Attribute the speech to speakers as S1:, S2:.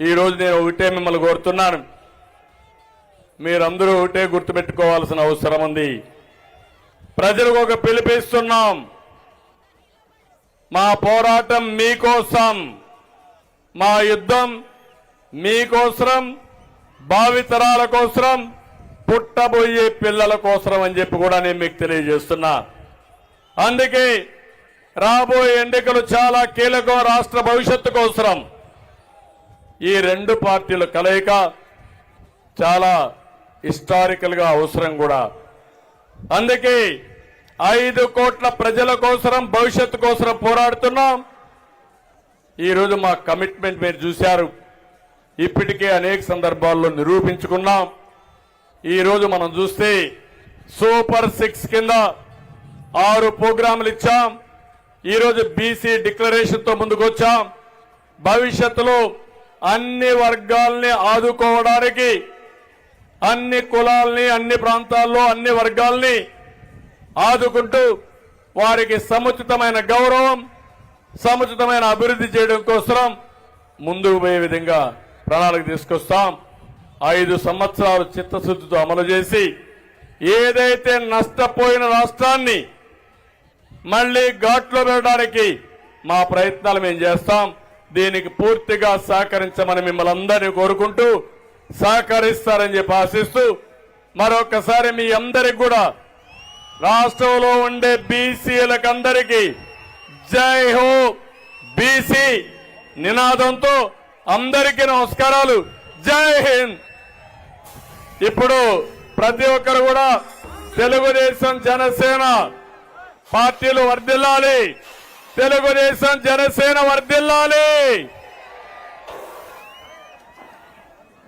S1: ఈరోజు నేను ఒకటే మిమ్మల్ని కోరుతున్నాను. మీరందరూ ఒకటే గుర్తుపెట్టుకోవాల్సిన అవసరం ఉంది. ప్రజలకు ఒక పిలిపిస్తున్నాం. మా పోరాటం మీకోసం మా యుద్ధం మీకోసం భావితరాల కోసం పుట్టబోయే పిల్లల కోసం అని చెప్పి కూడా నేను మీకు తెలియజేస్తున్నా. అందుకే రాబోయే ఎన్నికలు చాలా కీలకం రాష్ట్ర భవిష్యత్తు కోసం ఈ రెండు పార్టీల కలయిక చాలా హిస్టారికల్గా అవసరం కూడా. అందుకే ఐదు కోట్ల ప్రజల కోసరం భవిష్యత్తు కోసం పోరాడుతున్నాం. ఈరోజు మా కమిట్మెంట్ మీరు చూశారు. ఇప్పటికే అనేక సందర్భాల్లో నిరూపించుకున్నాం. ఈరోజు మనం చూస్తే సూపర్ సిక్స్ కింద ఆరు ప్రోగ్రాములు ఇచ్చాం. ఈరోజు బీసీ డిక్లరేషన్తో ముందుకు వచ్చాం భవిష్యత్తులో అన్ని వర్గాల్ని ఆదుకోవడానికి అన్ని కులాల్ని అన్ని ప్రాంతాల్లో అన్ని వర్గాల్ని ఆదుకుంటూ వారికి సముచితమైన గౌరవం సముచితమైన అభివృద్ధి చేయడం కోసం ముందుకు పోయే విధంగా ప్రణాళిక తీసుకొస్తాం. ఐదు సంవత్సరాలు చిత్తశుద్ధితో అమలు చేసి ఏదైతే నష్టపోయిన రాష్ట్రాన్ని మళ్ళీ ఘాట్లో పెట్టడానికి మా ప్రయత్నాలు మేము చేస్తాం. దీనికి పూర్తిగా సహకరించమని మిమ్మల్ని అందరినీ కోరుకుంటూ సహకరిస్తారని చెప్పి ఆశిస్తూ మరొకసారి మీ అందరికి కూడా రాష్ట్రంలో ఉండే బీసీలకు అందరికీ జై హో బీసీ నినాదంతో అందరికీ నమస్కారాలు. జై హింద్. ఇప్పుడు ప్రతి ఒక్కరు కూడా తెలుగుదేశం జనసేన పార్టీలు వర్ధిల్లాలి. తెలుగుదేశం జనసేన వర్ధిల్లాలి.